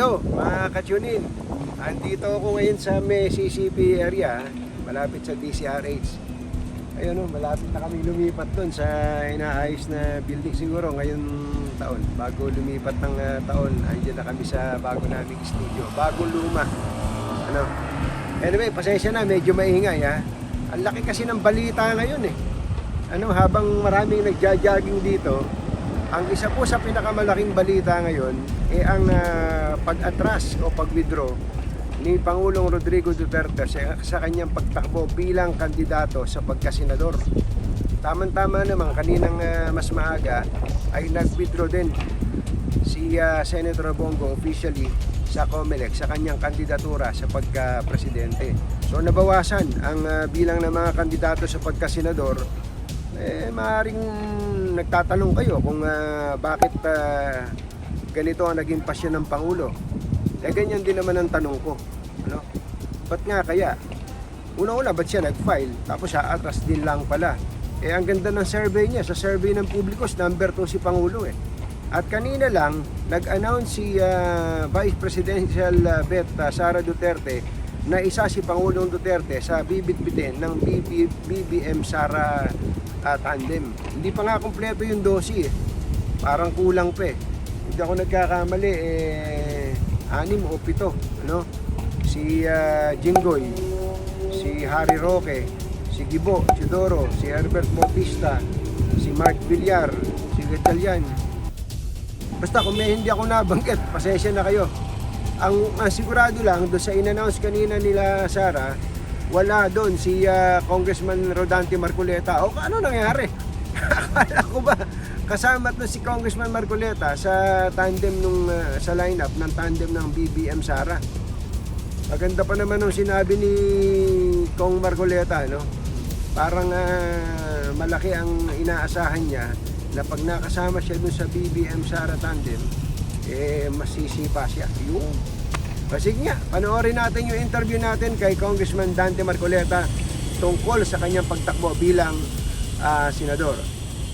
Hello mga kachunin. Andito ako ngayon sa may CCP area, malapit sa DCRH. Ayun o, malapit na kami lumipat doon sa inaayos na building siguro ngayon taon. Bago lumipat ng ah, taon, andyan na kami sa bago naming studio. Bagong luma. Ano? Anyway, pasensya na, medyo maingay ha. Ang laki kasi ng balita ngayon eh. Ano, habang maraming nagja-jogging dito, ang isa po sa pinakamalaking balita ngayon ay ang ah, pag-atras o pag-withdraw ni Pangulong Rodrigo Duterte sa, kanyang pagtakbo bilang kandidato sa pagkasenador. Tama-tama naman, kaninang ah, mas maaga ay nag-withdraw din si ah, Senator Bongo officially sa COMELEC sa kanyang kandidatura sa pagka-presidente. So nabawasan ang ah, bilang ng mga kandidato sa pagkasenador eh nagtatanong kayo kung ah, bakit ah, ganito ang naging pasyon ng Pangulo. Eh ganyan din naman ang tanong ko. Ano? Ba't nga kaya? Una-una, ba't siya nag-file? Tapos atras din lang pala. Eh ang ganda ng survey niya. Sa survey ng publikos, number 2 si Pangulo eh. At kanina lang, nag-announce si ah, Vice Presidential ah, Bet ah, Sara Duterte na isa si Pangulong Duterte sa bibit-bitin ng BB, BBM Sara ah, tandem. Hindi pa nga kumpleto yung dosi eh. Parang kulang pa eh. Hindi ako nagkakamali eh anim o pito, ano? Si ah, Jinggoy, si Harry Roque, si Gibo, Chidoro, si Herbert Bautista, si Mark Villar, si Gatalian. Basta kung may hindi ako nabanggit, pasensya na kayo. Ang ang sigurado lang doon sa in-announce kanina nila Sara, wala doon si ah, Congressman Rodante Marcoleta. O ano nangyari? Akala ko ba kasama to si Congressman Marcoleta sa tandem nung ah, sa lineup ng tandem ng BBM Sara. Maganda pa naman nung sinabi ni Kong Marcoleta, no? Parang ah, malaki ang inaasahan niya na pag nakasama siya dun sa BBM Sara tandem, eh masisipa siya. Yung sige nga, panoorin natin yung interview natin kay Congressman Dante Marcoleta tungkol sa kanyang pagtakbo bilang ah, senador.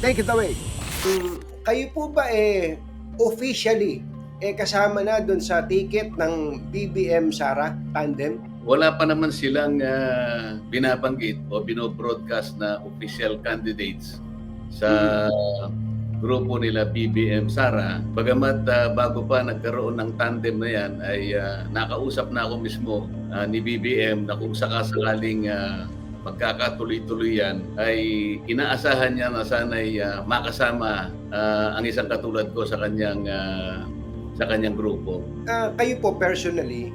Take it away. Mm, kayo po ba eh officially eh kasama na doon sa ticket ng BBM Sara tandem? Wala pa naman silang ah, binabanggit o binobroadcast na official candidates sa grupo nila BBM Sara. Bagamat ah, bago pa nagkaroon ng tandem na yan ay ah, nakausap na ako mismo ah, ni BBM na kung sakasakaling uh, magkakatuloy-tuloy yan ay inaasahan niya na sana'y ah, makasama ah, ang isang katulad ko sa kanyang ah, sa kanyang grupo. Ah, kayo po personally,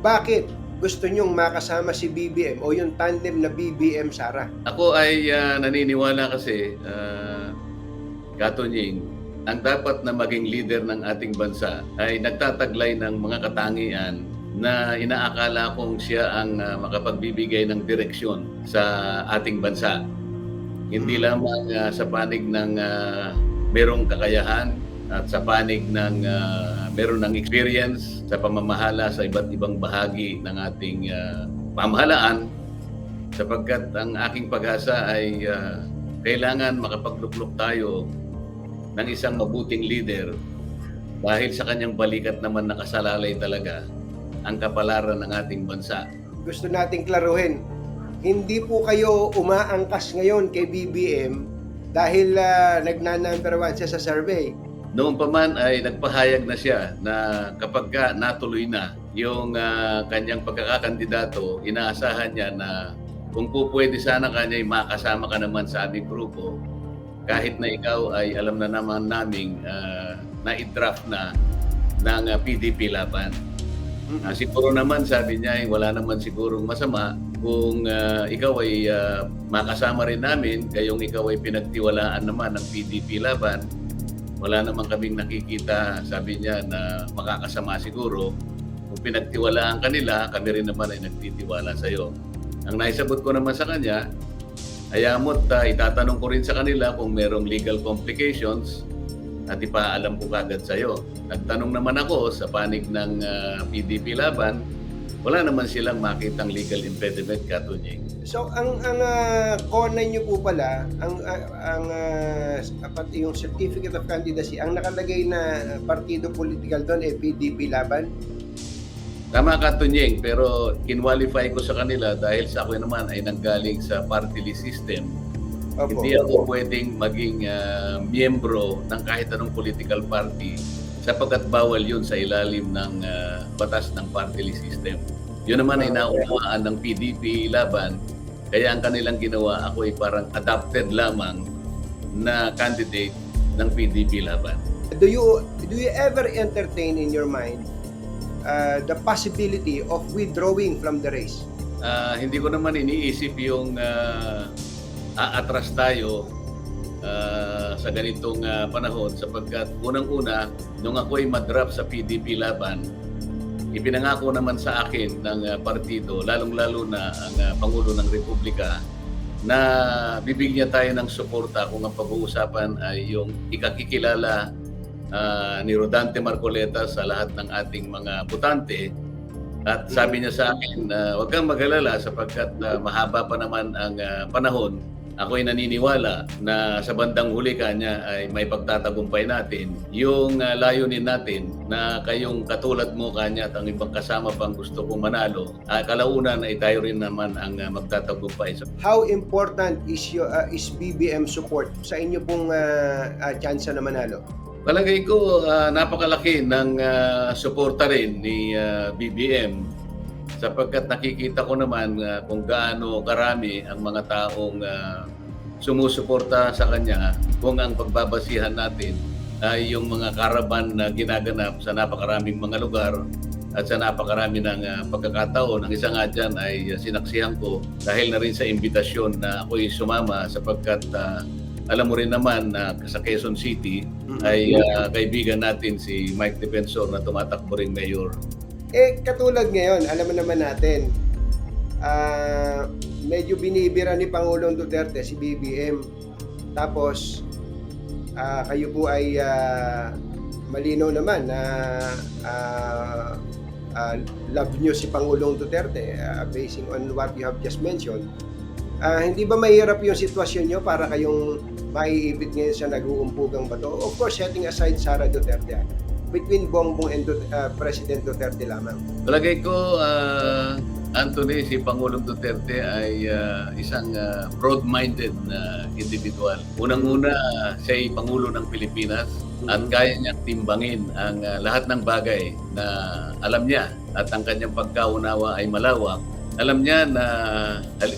bakit gusto nyong makasama si BBM o yung tandem na BBM Sara? Ako ay ah, naniniwala kasi, uh, Katunying, ang dapat na maging leader ng ating bansa ay nagtataglay ng mga katangian na inaakala kong siya ang ah, makapagbibigay ng direksyon sa ating bansa. Hindi lamang ah, sa panig ng ah, merong kakayahan at sa panig ng ah, meron ng experience sa pamamahala sa iba't ibang bahagi ng ating ah, pamahalaan sapagkat ang aking pag-asa ay ah, kailangan makapagluklok tayo ng isang mabuting leader dahil sa kanyang balikat naman nakasalalay talaga ang kapalaran ng ating bansa. Gusto nating klaruhin, hindi po kayo umaangkas ngayon kay BBM dahil uh, nagna-number one siya sa survey. Noon pa man ay nagpahayag na siya na kapag ka natuloy na yung ah, kanyang pagkakakandidato, inaasahan niya na kung po pwede sana kanya makasama ka naman sa aming grupo, kahit na ikaw ay alam na naman naming ah, na-draft na ng ah, PDP laban. Ah, siguro naman sabi niya ay wala naman sigurong masama kung ah, ikaw ay ah, makasama rin namin, gayong ikaw ay pinagtiwalaan naman ng PDP laban. Wala naman kaming nakikita, sabi niya, na makakasama siguro. Kung pinagtiwalaan kanila, kami rin naman ay nagtitiwala sa iyo. Ang naisabot ko naman sa kanya, ayamot uh, itatanong ko rin sa kanila kung merong legal complications at ipaalam ko kagad sa iyo. Nagtanong naman ako sa panig ng ah, PDP laban wala naman silang makitang legal impediment katunying. So ang ang uh, niyo po pala ang ah, ang ah, pati yung certificate of candidacy ang nakalagay na partido political doon eh PDP laban. Tama ka, Tunying, pero kinwalify ko sa kanila dahil sa ako naman ay nanggaling sa party list system. Opo. Hindi ako pwedeng maging ah, miyembro ng kahit anong political party sapagkat bawal yun sa ilalim ng ah, batas ng party list system. Yun naman ay naunawaan ng PDP laban. Kaya ang kanilang ginawa, ako ay parang adopted lamang na candidate ng PDP laban. Do you do you ever entertain in your mind uh, the possibility of withdrawing from the race? Ah, hindi ko naman iniisip yung ah, aatras tayo ah, sa ganitong ah, panahon sapagkat unang-una, nung ako ay madrap sa PDP laban, ipinangako naman sa akin ng ah, partido, lalong-lalo na ang ah, Pangulo ng Republika, na bibigyan tayo ng suporta kung ang pag-uusapan ay yung ikakikilala ah, ni Rodante Marcoleta sa lahat ng ating mga butante at sabi niya sa akin, na huwag kang mag-alala sapagkat ah, mahaba pa naman ang ah, panahon. Ako ay naniniwala na sa bandang huli kanya ay may pagtatagumpay natin. Yung ah, layunin natin na kayong katulad mo kanya at ang ibang kasama pang gusto kong manalo, uh, kalaunan ay tayo rin naman ang ah, magtatagumpay. How important is your uh, is BBM support sa inyo pong uh, uh, chance na manalo? Palagay ko ah, napakalaki ng ah, suporta rin ni ah, BBM sapagkat nakikita ko naman ah, kung gaano karami ang mga taong ah, sumusuporta sa kanya kung ang pagbabasihan natin ay yung mga karaban na ginaganap sa napakaraming mga lugar at sa napakarami ng ah, pagkakataon. Ang isa nga dyan ay ah, sinaksihan ko dahil na rin sa imbitasyon na ako'y sumama sapagkat ah, alam mo rin naman na sa Quezon City ay ah, kaibigan natin si Mike Defensor na tumatakbo ring mayor. Eh, katulad ngayon, alam mo naman natin, ah, medyo binibira ni Pangulong Duterte si BBM. Tapos, ah, kayo po ay ah, malinaw naman na ah, ah, love nyo si Pangulong Duterte ah, basing on what you have just mentioned. Ah, hindi ba mahirap yung sitwasyon nyo para kayong maiibit ngayon sa nag-uumpugang bato? Of course, setting aside Sara Duterte. ah, Between Bongbong and Dut- ah, President Duterte lamang. Palagay ko, ah, Anthony, si Pangulong Duterte ay ah, isang ah, broad-minded na individual. Unang-una, siya ay Pangulo ng Pilipinas at kaya niyang timbangin ang ah, lahat ng bagay na alam niya at ang kanyang pagkaunawa ay malawak. Alam niya na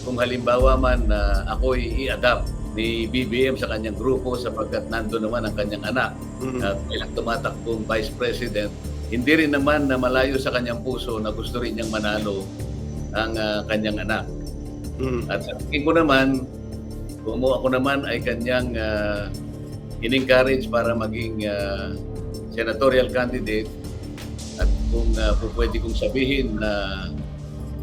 kung halimbawa man na ako'y i-adapt ni BBM sa kanyang grupo sapagkat nando naman ang kanyang anak at bilang tumatakbong Vice President, hindi rin naman na malayo sa kanyang puso na gusto rin niyang manalo ang ah, kanyang anak. Mm. At sa tingin ko naman, kung ako naman ay kanyang uh, in-encourage para maging ah, senatorial candidate at kung uh, pwede kong sabihin na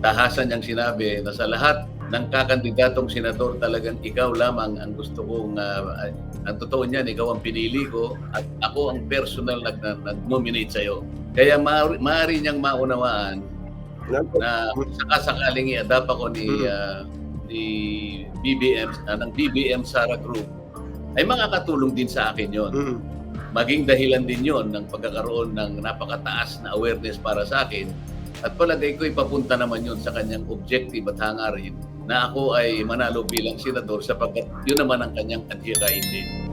tahasan niyang sinabi na sa lahat ng kakandidatong senador talagang ikaw lamang ang gusto kong ah, ang totoo niyan, ikaw ang pinili ko at ako ang personal nag, nag- nag-nominate sa'yo. Kaya maaari, maaari niyang maunawaan na sakasakaling i-adapt ako ni ah, ni BBM ah, ng BBM Sara Group ay makakatulong din sa akin yon. Mm. Maging dahilan din yon ng pagkakaroon ng napakataas na awareness para sa akin at palagay ko ipapunta naman yon sa kanyang objective at hangarin na ako ay manalo bilang senador sapagkat yun naman ang kanyang adhikain din.